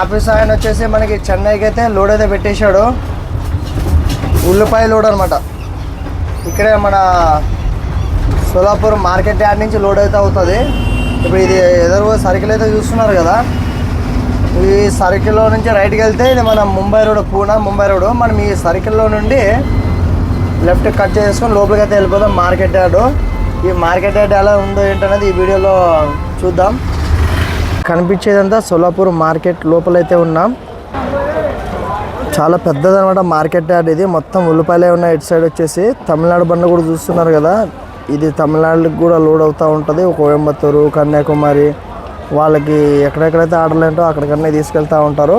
Office ఆయన వచ్చేసి మనకి చెన్నైకి అయితే లోడ్ అయితే పెట్టేశాడు. ఉల్లిపాయ లోడ్ అనమాట ఇక్కడే మన సోలాపూర్ మార్కెట్ యార్డ్ నుంచి లోడ్ అయితే అవుతుంది. ఇప్పుడు ఇది ఎదురు సర్కిల్ అయితే చూస్తున్నారు కదా. ఈ సర్కిల్లో నుంచి రైట్కి వెళ్తే ఇది మన ముంబై రోడ్ పూనా ముంబై రోడ్. మనం ఈ సర్కిల్లో నుండి లెఫ్ట్ కట్ చేసుకొని లోపలికి అయితే వెళ్ళిపోదాం మార్కెట్ యార్డు. ఈ మార్కెట్ యార్డ్ ఎలా ఉందో ఏంటనేది ఈ వీడియోలో చూద్దాం. కనిపించేదంతా సోలాపూర్ మార్కెట్ లోపలైతే ఉన్నాం. చాలా పెద్దదనమాట మార్కెట్ యార్డ్ ఇది. మొత్తం ఉల్లిపాయలే ఉన్నాయి ఇటు సైడ్ వచ్చేసి. తమిళనాడు బండ కూడా చూస్తున్నారు కదా. ఇది తమిళనాడుకి కూడా లోడ్ అవుతూ ఉంటుంది. కోయంబత్తూరు కన్యాకుమారి వాళ్ళకి ఎక్కడెక్కడైతే ఆర్డర్లు ఏంటో తీసుకెళ్తూ ఉంటారు.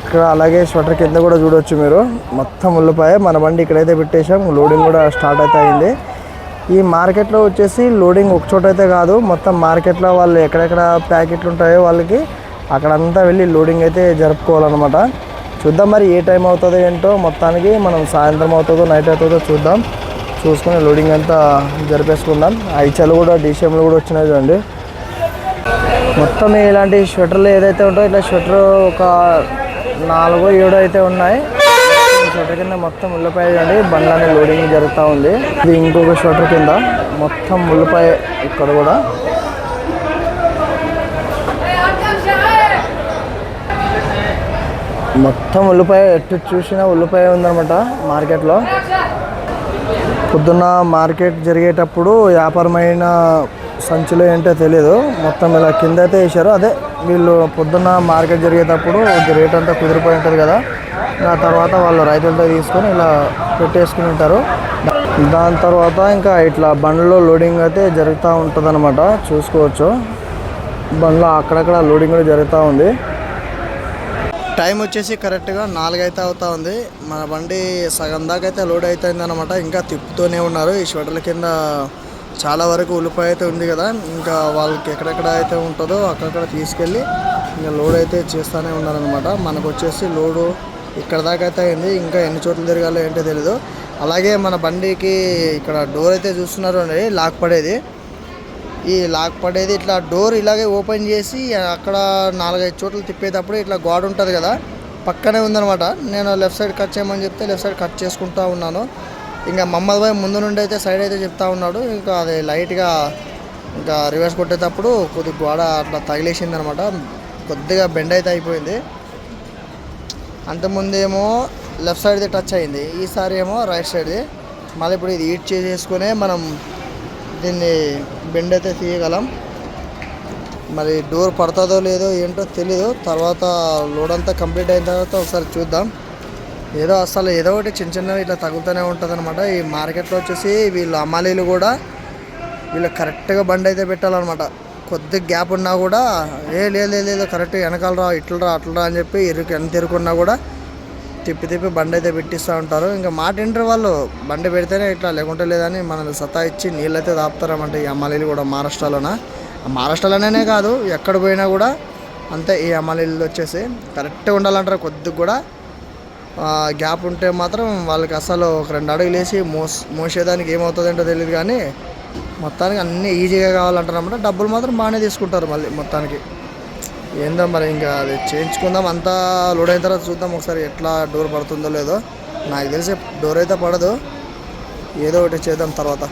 ఇక్కడ అలాగే స్వెటర్ కింద కూడా చూడొచ్చు మీరు. మొత్తం ఉల్లిపాయ. మన బండి ఇక్కడైతే పెట్టేశాం. లోడింగ్ కూడా స్టార్ట్ అయితే అయింది. ఈ మార్కెట్లో వచ్చేసి లోడింగ్ ఒక చోట అయితే కాదు మొత్తం మార్కెట్లో వాళ్ళు ఎక్కడెక్కడ ప్యాకెట్లు ఉంటాయో వాళ్ళకి అక్కడంతా వెళ్ళి లోడింగ్ అయితే జరుపుకోవాలన్నమాట. చూద్దాం మరి ఏ టైం అవుతుందో ఏంటో మొత్తానికి మనం సాయంత్రం అవుతుందో నైట్ అవుతుందో చూద్దాం. చూసుకుని లోడింగ్ అంతా జరిపేసుకుందాం. ఐచలు కూడా డీసీఎంలు కూడా వచ్చినాయి చూడండి. మొత్తం ఇలాంటి స్వెటర్లు ఏదైతే ఉంటాయో ఇట్లా స్వెటర్ ఒక నాలుగో ఏడో అయితే ఉన్నాయి. ఈ కింద మొత్తం ఉల్లిపాయ చూడండి బండ్లని లోడింగ్ జరుగుతూ ఉంది. ఇది ఇంకొక స్వెటర్ కింద మొత్తం ఉల్లిపాయ ఇక్కడ కూడా. మొత్తం ఉల్లిపాయ ఎటు చూసినా ఉల్లిపాయ ఉందనమాట మార్కెట్లో. పొద్దున్న మార్కెట్ జరిగేటప్పుడు వ్యాపారమైన సంచులు ఏంటో తెలియదు మొత్తం ఇలా కింద అయితే వేసారు అదే వీళ్ళు పొద్దున్న మార్కెట్ జరిగేటప్పుడు రేట్ అంతా కుదిరిపోయి ఉంటుంది కదా. ఆ తర్వాత వాళ్ళు రైతులతో తీసుకొని ఇలా పెట్టేసుకుని ఉంటారు. దాని తర్వాత ఇంకా ఇట్లా బండ్లో లోడింగ్ అయితే జరుగుతూ ఉంటుంది అనమాట చూసుకోవచ్చు. బండ్లో అక్కడక్కడ లోడింగ్ కూడా జరుగుతూ ఉంది. టైం వచ్చేసి కరెక్ట్గా నాలుగైతే అవుతా ఉంది. మన బండి సగం దాకా అయితే లోడ్ అవుతుంది అనమాట ఇంకా తిప్పుతూనే ఉన్నారు. ఈ స్వెటర్ల కింద చాలా వరకు ఉల్లిపాయ అయితే ఉంది కదా ఇంకా వాళ్ళకి ఎక్కడెక్కడ అయితే ఉంటుందో అక్కడక్కడ తీసుకెళ్ళి ఇంకా లోడ్ అయితే చేస్తూనే ఉన్నారనమాట మనకు వచ్చేసి లోడు ఇక్కడ దాకా అయితే అయింది ఇంకా ఎన్ని చోట్ల తిరగాలో ఏంటో తెలీదు. అలాగే మన బండికి ఇక్కడ డోర్ అయితే చూస్తున్నారు అండి లాక్ పడేది. ఈ లాక్ పడేది ఇట్లా డోర్ ఇలాగే ఓపెన్ చేసి అక్కడ నాలుగైదు చోట్ల తిప్పేటప్పుడు ఇట్లా గోడ ఉంటుంది కదా పక్కనే ఉందనమాట నేను లెఫ్ట్ సైడ్ కట్ చేయమని చెప్తే లెఫ్ట్ సైడ్ కట్ చేసుకుంటా ఉన్నాను. ఇంకా మమ్మల్ని పోయి ముందు నుండి అయితే సైడ్ అయితే చెప్తా ఉన్నాడు. ఇంకా అది లైట్గా ఇంకా రివర్స్ కొట్టేటప్పుడు కొద్దిగా గోడ అట్లా తగిలేసింది అనమాట కొద్దిగా బెండ్ అయితే అయిపోయింది. అంతకుముందేమో లెఫ్ట్ సైడ్ది టచ్ అయింది. ఈసారి ఏమో రైట్ సైడ్ది మళ్ళీ ఇప్పుడు ఇది హీట్ చేసేసుకునే మనం దీన్ని బెండ్ అయితే తీయగలం. మరి డోర్ పడుతుందో లేదో ఏంటో తెలీదు. తర్వాత లోడ్ అంతా కంప్లీట్ అయిన తర్వాత ఒకసారి చూద్దాం. ఏదో అసలు ఏదో ఒకటి చిన్న చిన్నవి ఇట్లా తగులుతూనే ఉంటుంది అనమాట ఈ మార్కెట్లో వచ్చేసి వీళ్ళు అమ్మాలీలు కూడా వీళ్ళు కరెక్ట్గా బండి అయితే పెట్టాలన్నమాట. కొద్ది గ్యాప్ ఉన్నా కూడా ఏ లేదు లేదు లేదు కరెక్ట్ వెనకాల రా ఇట్లా రా అట్లా రా అని చెప్పి ఇరుకు ఎంత ఇరుకున్నా కూడా తిప్పి తిప్పి బండి అయితే పెట్టిస్తూ ఉంటారు. ఇంకా మాట ఇంటర్ వాళ్ళు బండి పెడితేనే ఇట్లా లేకుంటే లేదని మనల్ని సతా ఇచ్చి నీళ్ళు అయితే తాపుతారన్నమాట ఈ అమ్మాలీలు కూడా మహారాష్ట్రలోన. మహారాష్ట్రలోనే కాదు ఎక్కడ పోయినా కూడా అంతే ఈ అమ్మాలీలు వచ్చేసి కరెక్ట్గా ఉండాలంటారు కొద్దిగా కూడా. గ్యాప్ ఉంటే మాత్రం వాళ్ళకి అసలు ఒక రెండు అడుగులు వేసి మోస్ మోసేదానికి ఏమవుతుందంటో తెలియదు కానీ మొత్తానికి అన్నీ ఈజీగా కావాలంటారు డబ్బులు మాత్రం బాగానే తీసుకుంటారు మళ్ళీ మొత్తానికి. ఏందో మరి ఇంకా అది చేయించుకుందాం అంతా లోడ్ అయిన తర్వాత చూద్దాం ఒకసారి ఎట్లా డోర్ పడుతుందో లేదో. నాకు తెలిసి డోర్ అయితే పడదు. ఏదో ఒకటి చేద్దాం తర్వాత.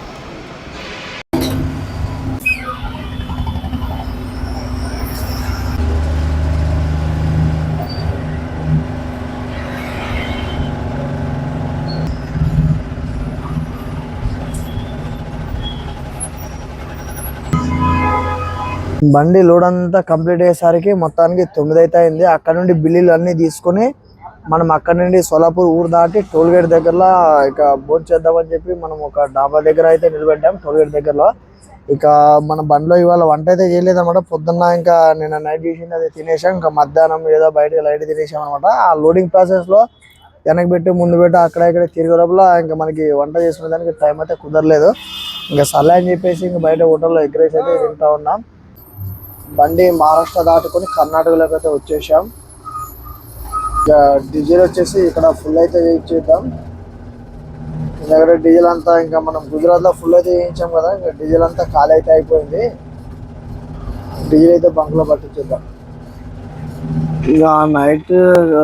బండి లోడ్ అంతా కంప్లీట్ అయ్యేసరికి మొత్తానికి తొమ్మిది అయితే అయింది అక్కడ నుండి బిల్లులు అన్నీ తీసుకొని మనం అక్కడ నుండి సోలాపూర్ ఊరు దాటి టోల్ గేట్ దగ్గరలో ఇక బోట్ చేద్దామని చెప్పి మనం ఒక డాబా దగ్గర అయితే నిలబెట్టాం టోల్ గేట్ దగ్గరలో. ఇక మన బండిలో ఇవాళ వంట అయితే చేయలేదన్నమాట. పొద్దున్న ఇంకా నిన్న నైట్ చేసింది అది తినేసాం. ఇంకా మధ్యాహ్నం ఏదో బయట లైట్ తినేసాం అనమాట ఆ లోడింగ్ ప్రాసెస్లో వెనక్కి పెట్టి ముందు పెట్టి అక్కడ ఇక్కడ తిరిగే లోపల ఇంకా మనకి వంట చేసుకునే దానికి టైం అయితే కుదరలేదు. ఇంకా సర్లే అని చెప్పేసి ఇంకా బయట హోటల్లో ఎగ్ రైస్ అయితే తింటా ఉన్నాం. బండి మహారాష్ట్ర దాటుకొని కర్ణాటకలోకి అయితే వచ్చేసాం. ఇక డీజిల్ వచ్చేసి ఇక్కడ ఫుల్ అయితే వెయిట్ చేద్దాం దగ్గర డీజిల్ అంతా ఇంకా మనం గుజరాత్లో ఫుల్ అయితే వేయించాం కదా ఇంకా డీజిల్ అంతా ఖాళీ అయితే అయిపోయింది. డీజిల్ అయితే బంక్లో పట్టించేద్దాం. ఇక నైట్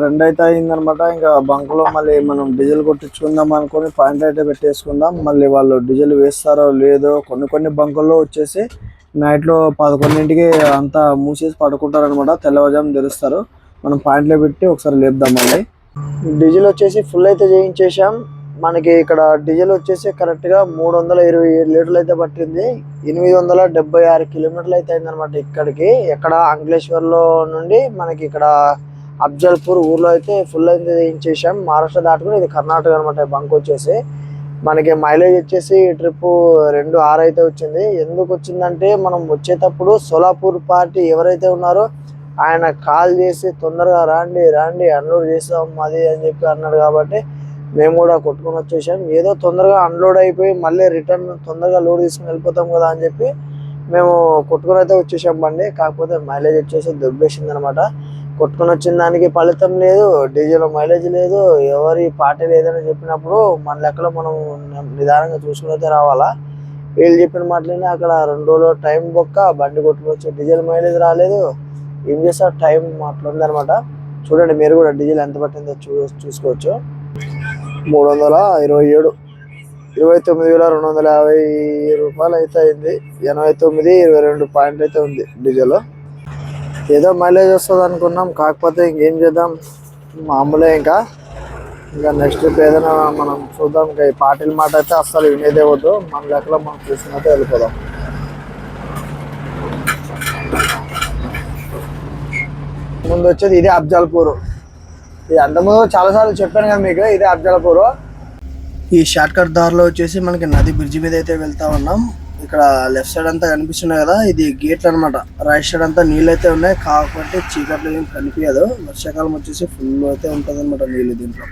రెండు అయితే అయిందనమాట. ఇంకా బంకులో మళ్ళీ మనం డీజిల్ కొట్టించుకుందాం అనుకుని పాయింట్ అయితే పెట్టేసుకుందాం. మళ్ళీ వాళ్ళు డీజిల్ వేస్తారో లేదో కొన్ని కొన్ని బంకుల్లో వచ్చేసి నైట్లో పదకొండింటికి అంతా మూసేసి పడుకుంటారు అనమాట తెల్లవారుజాము తెరుస్తారు. మనం పాయింట్లో పెట్టి ఒకసారి లేపుదాం మళ్ళీ. డీజిల్ వచ్చేసి ఫుల్ అయితే చేయించేసాం మనకి ఇక్కడ డీజిల్ వచ్చేసి కరెక్ట్గా మూడు వందల ఇరవై ఏడు లీటర్లు అయితే పట్టింది. ఎనిమిది వందల డెబ్బై ఆరు కిలోమీటర్లు అయితే అయిందనమాట ఇక్కడికి. ఎక్కడ అంకలేశ్వర్లో నుండి మనకి ఇక్కడ అఫ్జల్పూర్ ఊర్లో అయితే ఫుల్ అయితే చేయించేసాం మహారాష్ట్ర దాటుకుని ఇది కర్ణాటక అనమాట బంక్ వచ్చేసి. మనకి మైలేజ్ వచ్చేసి ట్రిప్ రెండు ఆరు అయితే వచ్చింది. ఎందుకు వచ్చిందంటే మనం వచ్చేటప్పుడు సోలాపూర్ పార్టీ ఎవరైతే ఉన్నారో ఆయన కాల్ చేసి తొందరగా రాండి రాండి అన్లోడ్ చేసాం అది అని చెప్పి అన్నాడు కాబట్టి మేము కూడా కొట్టుకొని వచ్చేసాం. ఏదో తొందరగా అన్లోడ్ అయిపోయి మళ్ళీ రిటర్న్ తొందరగా లోడ్ తీసుకుని వెళ్ళిపోతాం కదా అని చెప్పి మేము కొట్టుకొని అయితే వచ్చేసాం బండి. కాకపోతే మైలేజ్ వచ్చేసి దొబ్బేసింది అనమాట కొట్టుకొని వచ్చిన దానికి ఫలితం లేదు డీజిల్ మైలేజ్ లేదు ఎవరి పార్టీ లేదని చెప్పినప్పుడు మన లెక్కలో మనం నిదానంగా చూసుకుని రావాలా? వీళ్ళు చెప్పిన మాటలనే అక్కడ రెండు రోజులు టైం బొక్క బండి కొట్టుకొని వచ్చి డీజిల్ మైలేజ్ రాలేదు. ఏం చేస్తారు? టైం అట్లుందనమాట చూడండి మీరు కూడా డీజిల్ ఎంత పట్టిందో చూ చూసుకోవచ్చు. మూడు వందల ఇరవై ఏడు. ఇరవై తొమ్మిది వేల రెండు వందల యాభై రూపాయలు అయితే అయింది. ఎనభై తొమ్మిది ఇరవై రెండు పాయింట్ అయితే ఉంది డీజిల్. ఏదో మైలేజ్ వస్తుంది అనుకున్నాం కాకపోతే ఇంకేం చేద్దాం? మామూలే ఇంకా. ఇంకా నెక్స్ట్ ట్రిప్ ఏదైనా మనం చూద్దాం. ఇంకా ఈ పార్టీల మాట అయితే అస్సలు వినేదే వద్దు. మన లెక్కలో మనం చూసినట్టు వెళ్ళిపోదాం. ముందు వచ్చేది ఇదే అఫ్జల్పూర్. ఇది అంతకుముందు చాలాసార్లు చెప్పాను కదా మీకు ఇదే అఫ్జల్పూర్. ఈ షార్ట్కట్ దారిలో వచ్చేసి మనకి నది బ్రిడ్జి మీద అయితే వెళ్తా ఉన్నాం. ఇక్కడ లెఫ్ట్ సైడ్ అంతా కనిపిస్తున్నాయి కదా ఇది గేట్లు అన్నమాట. రైట్ సైడ్ అంతా నీళ్ళు అయితే ఉన్నాయి కాకపోతే చీకట్లో ఏం కనిపించదు. వర్షాకాలం వచ్చేసి ఫుల్ అయితే ఉంటుంది అనమాట నీళ్ళు దీంట్లో.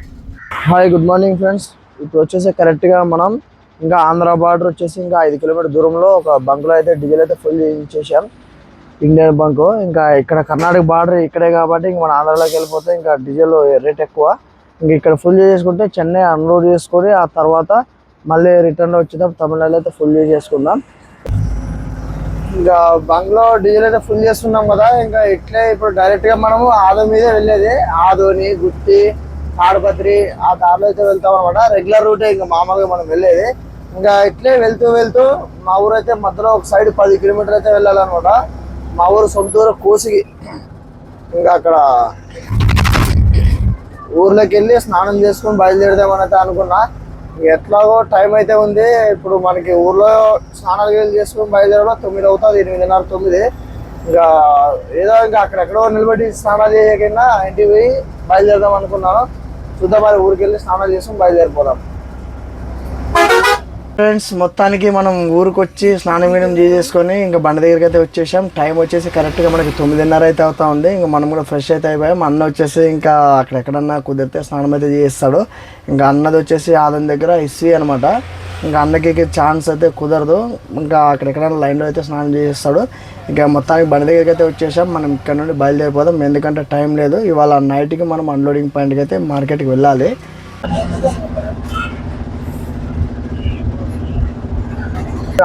హాయ్ గుడ్ మార్నింగ్ ఫ్రెండ్స్ ఇప్పుడు వచ్చేసి కరెక్ట్గా మనం ఇంకా ఆంధ్ర బార్డర్ వచ్చేసి ఇంకా ఐదు కిలోమీటర్ దూరంలో ఒక బంక్లో అయితే డీజిల్ అయితే ఫుల్ చేసాం ఇండియన్ బంక్ ఇంకా ఇక్కడ కర్ణాటక బార్డర్ ఇక్కడే కాబట్టి ఇంకా మన ఆంధ్రాలోకి వెళ్ళిపోతే ఇంకా డీజిల్ రేట్ ఎక్కువ. ఇంక ఇక్కడ ఫుల్ చేసుకుంటే చెన్నై అన్లోడ్ చేసుకొని ఆ తర్వాత మళ్ళీ రిటర్న్ వచ్చేటప్పుడు తమిళనాడు అయితే ఫుల్ యూజ్ చేసుకుందాం. ఇంకా బంగ్లో డీజిల్ అయితే ఫుల్ చేస్తున్నాం కదా. ఇంకా ఇట్లే ఇప్పుడు డైరెక్ట్గా మనము ఆదో మీదే వెళ్ళేది. ఆదోని గుత్తి తాడపత్రి ఆ దారిలో అయితే వెళ్తాం అనమాట రెగ్యులర్ రూటే ఇంకా మామూలుగా మనం వెళ్ళేది. ఇంకా ఇట్లే వెళ్తూ వెళ్తూ మా ఊరు అయితే మధ్యలో ఒక సైడ్ పది కిలోమీటర్ అయితే వెళ్ళాలన్నమాట. మా ఊరు సొంత ఊరు కోసిగి. ఇంకా అక్కడ ఊర్లోకి వెళ్ళి స్నానం చేసుకొని బయలుదేరదామని అయితే అనుకున్నా. ఎట్లాగో టైం అయితే ఉంది. ఇప్పుడు మనకి ఊర్లో స్నానాలు వెళ్ళి చేసుకొని బయలుదేరడం తొమ్మిది అవుతుంది ఎనిమిదిన్నర తొమ్మిది. ఇంకా ఏదో ఇంకా అక్కడెక్కడో నిలబడి స్నానాలు చేయకుండా ఇంటికి పోయి బయలుదేరదాం అనుకున్నాను. చూద్దాం మరి ఊరికి వెళ్ళి స్నానాలు చేసుకొని బయలుదేరిపోదాం. ఫ్రెండ్స్ మొత్తానికి మనం ఊరికి వచ్చి స్నానం వేయడం చేసేసుకొని ఇంకా బండి దగ్గరికి అయితే వచ్చేసాం. టైం వచ్చేసి కరెక్ట్గా మనకి తొమ్మిదిన్నర అయితే అవుతా ఉంది. ఇంకా మనం కూడా ఫ్రెష్ అయితే అయిపోయాం. అన్న వచ్చేసి ఇంకా అక్కడెక్కడన్నా కుదిరితే స్నానం అయితే చేస్తాడు. ఇంకా అన్నది వచ్చేసి ఆదం దగ్గర ఇస్వి అనమాట ఇంకా అన్నకి ఛాన్స్ అయితే కుదరదు. ఇంకా అక్కడెక్కడన్నా లైన్లో అయితే స్నానం చేసేస్తాడు. ఇంకా మొత్తానికి బండి దగ్గరికి అయితే వచ్చేసాం. మనం ఇక్కడ నుండి బయలుదేరిపోదాం. ఎందుకంటే టైం లేదు. ఇవాళ నైట్కి మనం అన్లోడింగ్ పాయింట్కి అయితే మార్కెట్కి వెళ్ళాలి.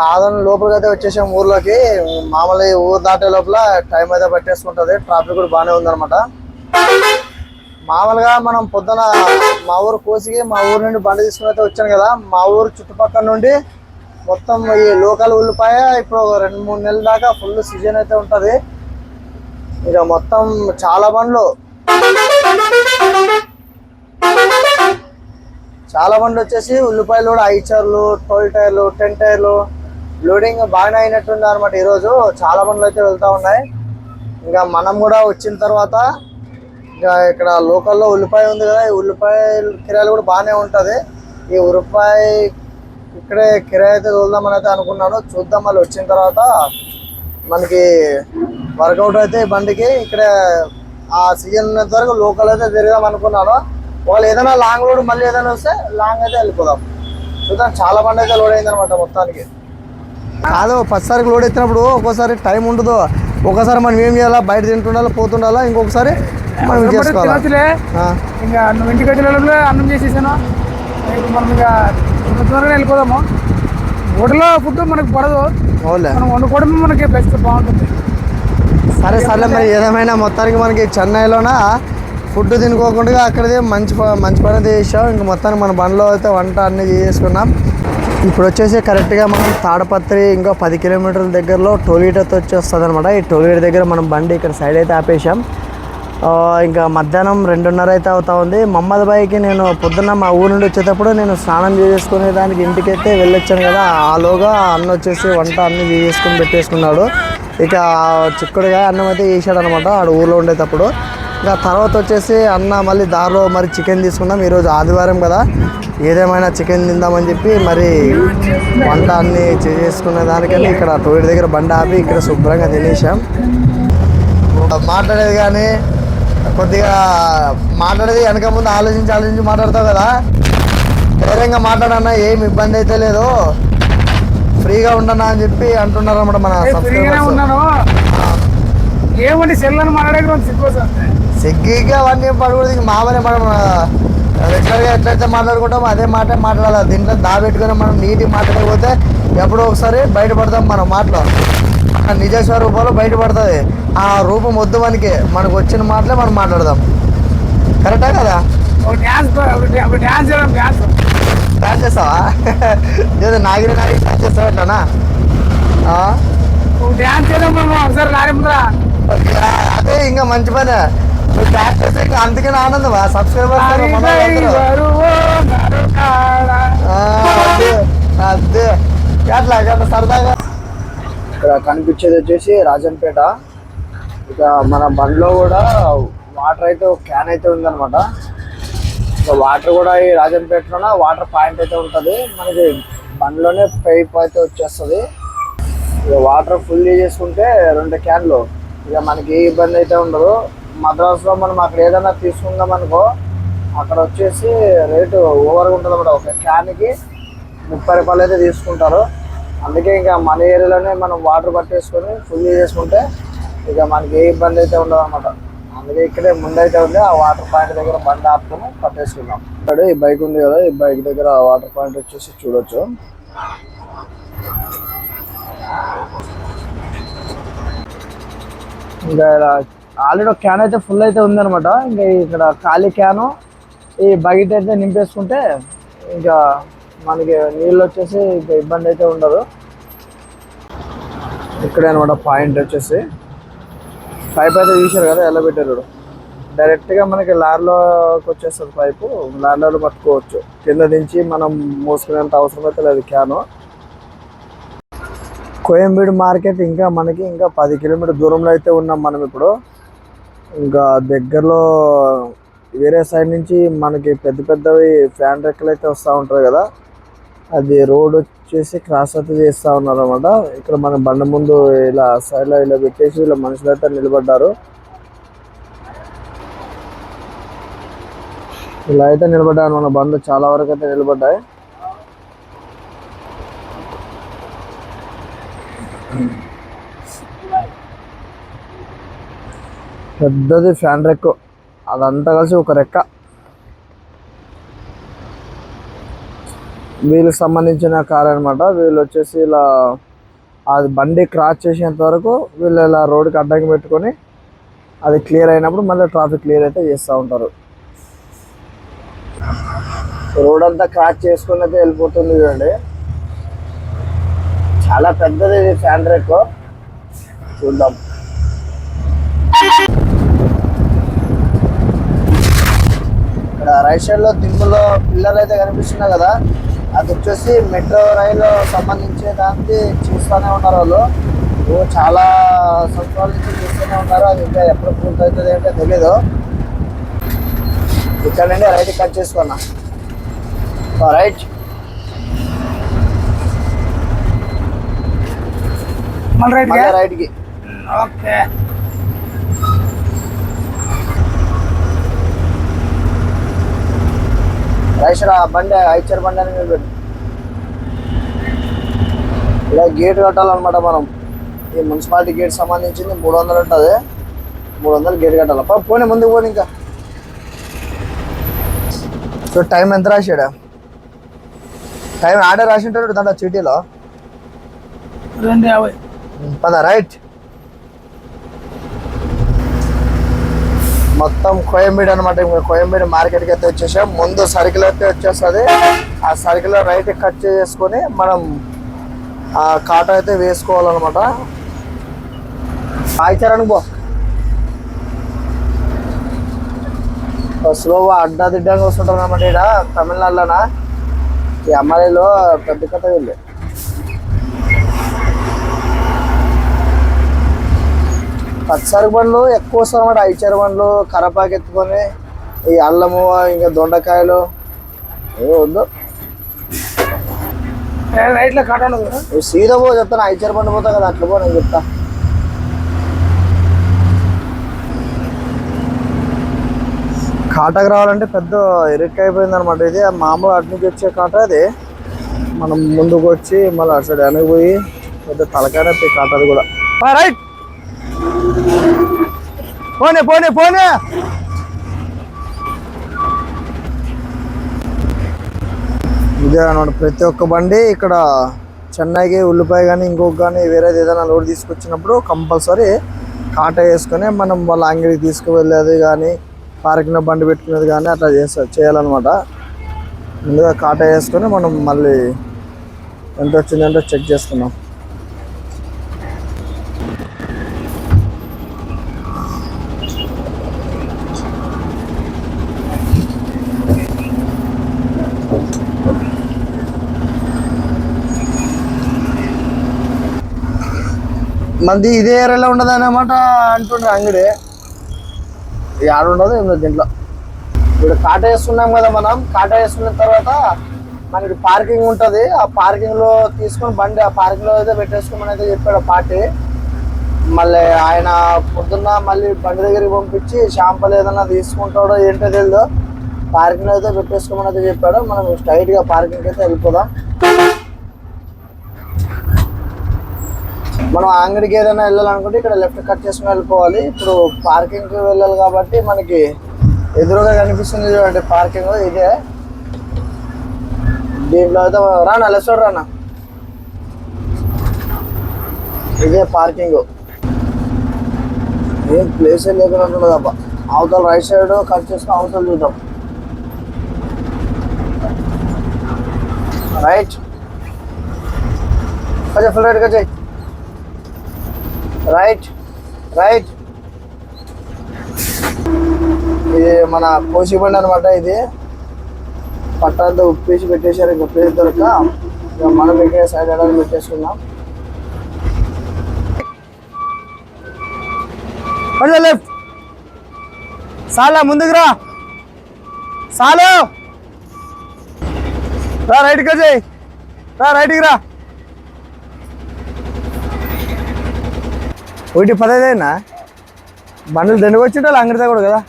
ఆదరణ లోపలికి అయితే వచ్చేసాం ఊర్లోకి. మామూలు ఊరు దాటే లోపల టైం అయితే పట్టేసుకుంటుంది. ట్రాఫిక్ కూడా బాగానే ఉందన్నమాట. మామూలుగా మనం పొద్దున మా ఊరు కోసికి మా ఊరు నుండి బండి తీసుకుని అయితే వచ్చాను కదా. మా ఊరు చుట్టుపక్కల నుండి మొత్తం ఈ లోకల్ ఉల్లిపాయ ఇప్పుడు రెండు మూడు నెలల దాకా ఫుల్ సీజన్ అయితే ఉంటుంది. ఇక మొత్తం చాలా బండ్లు. చాలా మంది వచ్చేసి ఉల్లిపాయలు కూడా ఐదు టోల్ టైర్లు టెన్ టైర్లు లోడింగ్ బాగానే అయినట్టుంది అనమాట ఈరోజు. చాలా బండ్లు అయితే వెళ్తూ ఉన్నాయి. ఇంకా మనం కూడా వచ్చిన తర్వాత ఇంకా ఇక్కడ లోకల్లో ఉల్లిపాయ ఉంది కదా ఈ ఉల్లిపాయ కిరాయిలు కూడా బాగానే ఉంటుంది. ఈ ఉల్లిపాయ ఇక్కడే కిరాయి అయితే తోలుదామని అయితే అనుకున్నాను. చూద్దాం మళ్ళీ వచ్చిన తర్వాత మనకి వర్కౌట్ అయితే బండికి ఇక్కడ ఆ సీజన్ ఉన్నంత వరకు లోకల్ అయితే తిరగాం అనుకున్నాను. వాళ్ళు ఏదైనా లాంగ్ లోడ్ మళ్ళీ ఏదైనా వస్తే లాంగ్ అయితే వెళ్ళిపోదాం. చూద్దాం చాలా బండి అయితే లోడ్ అయిందనమాట మొత్తానికి. కాదు పదిసారికి లోడ్ ఎత్తినప్పుడు ఒక్కోసారి టైం ఉండదు. ఒకసారి మనం ఏం చేయాలా? బయట తింటుండాలా? పోతుండాలా? ఇంకొకసారి మనం చేసుకోవాలా? ఇంకా నువ్వు ఇంటికి లోపలే అన్నం చేసేసాను. మనం ఇక తొందరగా వెళ్ళిపోదాము. హోటల్లో ఫుడ్ మనకు పడదు. మనం వండుకోవడమే మనకి బెస్ట్ బాగుంటుంది. సరే సరే మరి ఏదేమైనా మొత్తానికి మనకి చెన్నైలోన? ఫుడ్ తినుకోకుండా అక్కడది మంచి మంచి పని చేసాం ఇంక మొత్తానికి మన బండిలో అయితే వంట అన్నీ చేసుకున్నాం ఇప్పుడు వచ్చేసి కరెక్ట్గా మనం తాడపత్రి ఇంకా పది కిలోమీటర్ల దగ్గరలో టోల్గేట్ అయితే వచ్చేస్తుంది అనమాట ఈ టోల్గేట్ దగ్గర మనం బండి ఇక్కడ సైడ్ అయితే ఆపేసాం ఇంకా మధ్యాహ్నం రెండున్నర అయితే అవుతా ఉంది. మమ్మద్ బాయ్కి నేను పొద్దున్న మా ఊరు నుండి వచ్చేటప్పుడు నేను స్నానం చేసుకునే దానికి ఇంటికైతే వెళ్ళొచ్చాను కదా. ఆలోగా అన్న వచ్చేసి వంట అన్ని చేసుకుని పెట్టేసుకున్నాడు. ఇక చిక్కుడుగా అన్నం అయితే వేసాడు అనమాట ఆడ ఊర్లో ఉండేటప్పుడు. ఇంకా తర్వాత వచ్చేసి అన్న మళ్ళీ దారిలో మరి చికెన్ తీసుకున్నాం. ఈరోజు ఆదివారం కదా. ఏదేమైనా చికెన్ తిందామని చెప్పి మరి వంట అన్ని చేసుకునే దానికని ఇక్కడ టోయిట్ దగ్గర బండి ఆపి ఇక్కడ శుభ్రంగా తినేసాం మాట్లాడేది కానీ కొద్దిగా మాట్లాడేది వెనక ముందు ఆలోచించి ఆలోచించి మాట్లాడతావు కదా? ధైర్యంగా మాట్లాడన్నా ఏం ఇబ్బంది అయితే లేదు ఫ్రీగా ఉండనా అని చెప్పి అంటున్నారు అన్నమాట మన ఏ, ఫ్రీగానే సబ్స్క్రైబర్స్. ఉన్నాను ఏమంటే సెల్ అని మాట్లాడే సిగ్గు సిగ్గిగా అవన్నీ పడకూడదు ఇంక మామూలే మనం రెగ్యులర్గా ఎట్లయితే మాట్లాడుకుంటామో అదే మాట మాట్లాడాలి. దీంట్లో దాబెట్టుకుని మనం నీటి మాట్లాడకపోతే ఎప్పుడో ఒకసారి బయటపడతాం మన మాటలో. నిజ స్వరూపంలో బయటపడుతుంది ఆ రూపం వద్దు మనకి. మనకు వచ్చిన మాటలే మనం మాట్లాడదాం. కరెక్టా కదా? డాన్స్ చేస్తావా? ఏదో నాగిరి నాగిరి డాన్స్ చేస్తావా ఎట్లానా డ్యాన్స్ చేయడం ఒకసారి అదే ఇంకా మంచి పని. అందుకని ఆనందం సబ్స్క్రైబర్స్ అదే అదే. అట్లా అట్లా సరదాగా? ఇక్కడ కనిపించేది వచ్చేసి రాజంపేట. ఇక మన బండిలో కూడా వాటర్ అయితే ఒక క్యాన్ అయితే ఉందన్నమాట. ఇక వాటర్ కూడా ఈ రాజంపేటలోన? వాటర్ పాయింట్ అయితే ఉంటుంది. మనకి బండిలోనే పైప్ అయితే వచ్చేస్తుంది. ఇక వాటర్ ఫుల్ చేసుకుంటే రెండు క్యాన్లు ఇక మనకి ఏ ఇబ్బంది అయితే ఉండదు. మద్రాసులో మనం అక్కడ ఏదైనా తీసుకుందాం అనుకో అక్కడ వచ్చేసి రేటు ఓవర్గా ఉంటుంది అన్నమాట. ఒక క్యాన్కి ముప్పై రూపాయలు అయితే తీసుకుంటారు. అందుకే ఇంకా మన ఏరియాలోనే మనం వాటర్ పట్టేసుకొని ఫుల్ చేసుకుంటే ఇక మనకి ఏ ఇబ్బంది అయితే ఉండదు అనమాట అందుకే ఇక్కడే ముందైతే ఉంది ఆ వాటర్ పాయింట్ దగ్గర బండి ఆపుకొని పట్టేసుకుందాం. ఇక్కడ ఈ బైక్ ఉంది కదా ఈ బైక్ దగ్గర వాటర్ పాయింట్ వచ్చేసి చూడొచ్చు. ఇంకా ఇలా ఆల్రెడీ ఒక క్యాన్ అయితే ఫుల్ అయితే ఉందన్నమాట. ఇంకా ఇక్కడ ఖాళీ క్యాను ఈ బకెట్ అయితే నింపేసుకుంటే ఇంకా మనకి నీళ్ళు వచ్చేసి ఇంకా ఇబ్బంది అయితే ఉండదు. ఇక్కడే అనమాట పాయింట్ వచ్చేసి. పైప్ అయితే తీశారు కదా ఎలా పెట్టారు డైరెక్ట్గా మనకి లారీలోకి వచ్చేస్తుంది పైపు. లారీలో పట్టుకోవచ్చు. కింద దించి మనం మోసుకునేంత అవసరం అయితే లేదు క్యాను కోయంబేడు మార్కెట్ ఇంకా మనకి ఇంకా పది కిలోమీటర్ దూరంలో అయితే ఉన్నాం మనం ఇప్పుడు. ఇంకా దగ్గరలో వేరే సైడ్ నుంచి మనకి పెద్ద పెద్దవి ఫ్యాన్ రెక్కలు అయితే వస్తూ ఉంటాయి కదా. అది రోడ్ వచ్చేసి క్రాస్ అయితే చేస్తూ ఉన్నారు అనమాట ఇక్కడ మన బండ ముందు ఇలా సైడ్లో ఇలా పెట్టేసి ఇలా మనుషులు అయితే నిలబడ్డారు. ఇలా అయితే నిలబడ్డారు మన బండ్లు. చాలా వరకు అయితే నిలబడ్డాయి. పెద్దది ఫ్యాన్ రెక్. అదంతా కలిసి ఒక రెక్క. వీళ్ళకి సంబంధించిన కార్ అనమాట వీళ్ళు వచ్చేసి ఇలా అది బండి క్రాస్ చేసేంత వరకు వీళ్ళు ఇలా రోడ్కి అడ్డంకి పెట్టుకొని అది క్లియర్ అయినప్పుడు మళ్ళీ ట్రాఫిక్ క్లియర్ అయితే చేస్తూ ఉంటారు. రోడ్ అంతా క్రాస్ చేసుకుని అయితే వెళ్ళిపోతుంది చూడండి. చాలా పెద్దది ఇది ఫ్యాన్ రెక్. చూద్దాం. ఇక్కడ రైట్ సైడ్లో దిమ్ములో పిల్లర్ అయితే కనిపిస్తున్నాయి కదా అది వచ్చేసి మెట్రో రైలు సంబంధించి దానికి చూస్తూనే ఉన్నారు వాళ్ళు. చాలా సంవత్సరాల నుంచి చూస్తూనే ఉన్నారు. అది ఇంకా ఎప్పుడు పూర్తవుతుంది అంటే తెలీదు. ఇక్కడ నుండి రైట్ కట్ చేసుకున్నా. రైట్. రైట్ రైట్కి. ఓకే. ఆ బండి ఐచర్ బండి అని నిలబెట్టు. ఇలా గేట్ కట్టాలన్నమాట మనం. ఈ మున్సిపాలిటీ గేట్ సంబంధించింది మూడు వందలు ఉంటుంది. మూడు వందలు గేట్ కట్టాలి. పో- పోనీ ముందుకు పోనీ ఇంకా. సో టైం ఎంత రాశాడు? టైం ఆడే రాసి ఉంటాడు దాంట్లో చీటీలో. రెండు యాభై. పద రైట్. మొత్తం కోయంబీడు అనమాట కోయంబీడు మార్కెట్కి అయితే వచ్చేసాం. ముందు సర్కిల్ అయితే వచ్చేస్తుంది. ఆ సర్కిల్ రైట్ కట్ చేసుకొని మనం ఆ కాట అయితే వేసుకోవాలన్నమాట. ఆచారానికి పో స్లోగా అడ్డాదిడ్డంగా వస్తుంటారు అన్నమాట ఇక్కడ తమిళనాడులోనా? ఈ అమ్మాయిలో పెద్ద కథ వెళ్ళి పచ్చరి బండ్లు ఎక్కువ వస్తాయి అన్నమాట. ఐచర్ బండ్లు కరపాకు ఎత్తుకొని ఈ అల్లము ఇంకా దొండకాయలు ఏదో వద్దు. రైట్లో సీదా పో చెప్తాను ఐచర్ బండి పోతా కదా అట్లా పో నేను చెప్తా. కాటకు రావాలంటే పెద్ద ఇరుక్కు అయిపోయింది అనమాట ఇది. మామూలు అటు నుంచి వచ్చే కాట అది. మనం ముందుకు వచ్చి మళ్ళీ అటు సైడ్ వెనక్కి పోయి పెద్ద తలకాయ నొప్పి కాట అది కూడా. రైట్. పోనీ పోనీ పోనీ. ఇదే అనమాట ప్రతి ఒక్క బండి ఇక్కడ చెన్నైకి ఉల్లిపాయ కానీ ఇంకొక కానీ వేరేది ఏదైనా లోడ్ తీసుకొచ్చినప్పుడు కంపల్సరీ కాట వేసుకొని మనం వాళ్ళ అంగిడికి తీసుకువెళ్ళేది కానీ పార్కింగ్ బండి పెట్టుకునేది కానీ అట్లా చేస్తా చేయాలన్నమాట. ముందుగా కాట వేసుకొని మనం మళ్ళీ ఎంత వచ్చిందంటే చెక్ చేసుకున్నాం మంది ఇదే ఏరియాలో ఉండదు అనమాట అంటుండ్రు అంగడి. ఆడ ఉండదు ఏం దీంట్లో? ఇప్పుడు కాట వేస్తున్నాం కదా మనం కాట వేసుకున్న తర్వాత మనకి పార్కింగ్ ఉంటుంది. ఆ పార్కింగ్లో తీసుకొని బండి ఆ పార్కింగ్లో అయితే పెట్టేసుకోమని అయితే చెప్పాడు పార్టీ. మళ్ళీ ఆయన పొద్దున్న మళ్ళీ బండి దగ్గరికి పంపించి షాంపూలు ఏదైనా తీసుకుంటాడో ఏంటో తెలియదు పార్కింగ్లో అయితే పెట్టేసుకోమని అయితే చెప్పాడు. మనం స్ట్రైట్గా పార్కింగ్ అయితే వెళ్ళిపోదాం. మనం ఆ అంగడికి ఏదైనా వెళ్ళాలనుకుంటే ఇక్కడ లెఫ్ట్ కట్ చేసుకుని వెళ్ళిపోవాలి. ఇప్పుడు పార్కింగ్కి వెళ్ళాలి కాబట్టి మనకి ఎదురుగా కనిపిస్తుంది చూడండి పార్కింగ్ ఇదే. దీంట్లో అయితే రానా లెఫ్ట్ సైడ్ రానా ఇదే పార్కింగ్ ఏం ప్లేస్ లేకుండా ఉంటుంది అబ్బా. అవతల రైట్ సైడ్ కట్ చేసుకుని అవతల చూద్దాం. రైట్ కొంచెం ఫుల్ రైట్ చేయి. Right right. ఇది మన కోసి బండి అనమాట ఇది. పట్టాలతో ఉప్పేసి పెట్టేశారు ఇంకా పేరు దొరక. మనం ఇక్కడ సైడ్ అడగ పెట్టేసుకున్నాం లెఫ్ట్. సాలా ముందుకు రా. సాలు. రా రైట్కి వచ్చేయి రా రైట్కి రా. ఒకటి పదైదేనా? బండ్లు దండుకు వచ్చింటే అంగడితే కూడా కదా?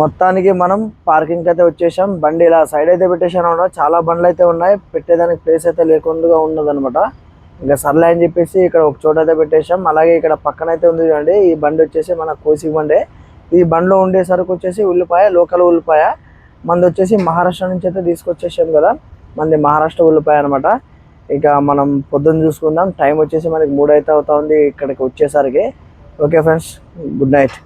మొత్తానికి మనం పార్కింగ్కి అయితే వచ్చేసాం. బండి ఇలా సైడ్ అయితే పెట్టేసాను అనమాట చాలా బండ్లు అయితే ఉన్నాయి. పెట్టేదానికి ప్లేస్ అయితే లేకుండా ఉన్నదనమాట ఇంకా సర్లే అని చెప్పేసి ఇక్కడ ఒక చోట అయితే పెట్టేసాం అలాగే ఇక్కడ పక్కన అయితే ఉంది చూడండి. ఈ బండి వచ్చేసి మన కోసి బండే. ఈ బండిలో ఉండే సరుకు వచ్చేసి ఉల్లిపాయ లోకల్ ఉల్లిపాయ. మంది వచ్చేసి మహారాష్ట్ర నుంచి అయితే తీసుకొచ్చేసాం కదా. మంది మహారాష్ట్ర ఉల్లిపాయ అనమాట ఇక మనం పొద్దున్న చూసుకుందాం. టైం వచ్చేసి మనకి మూడు అయితే అవుతా ఉంది. ఇక్కడికి వచ్చేసరికి. Okay friends good night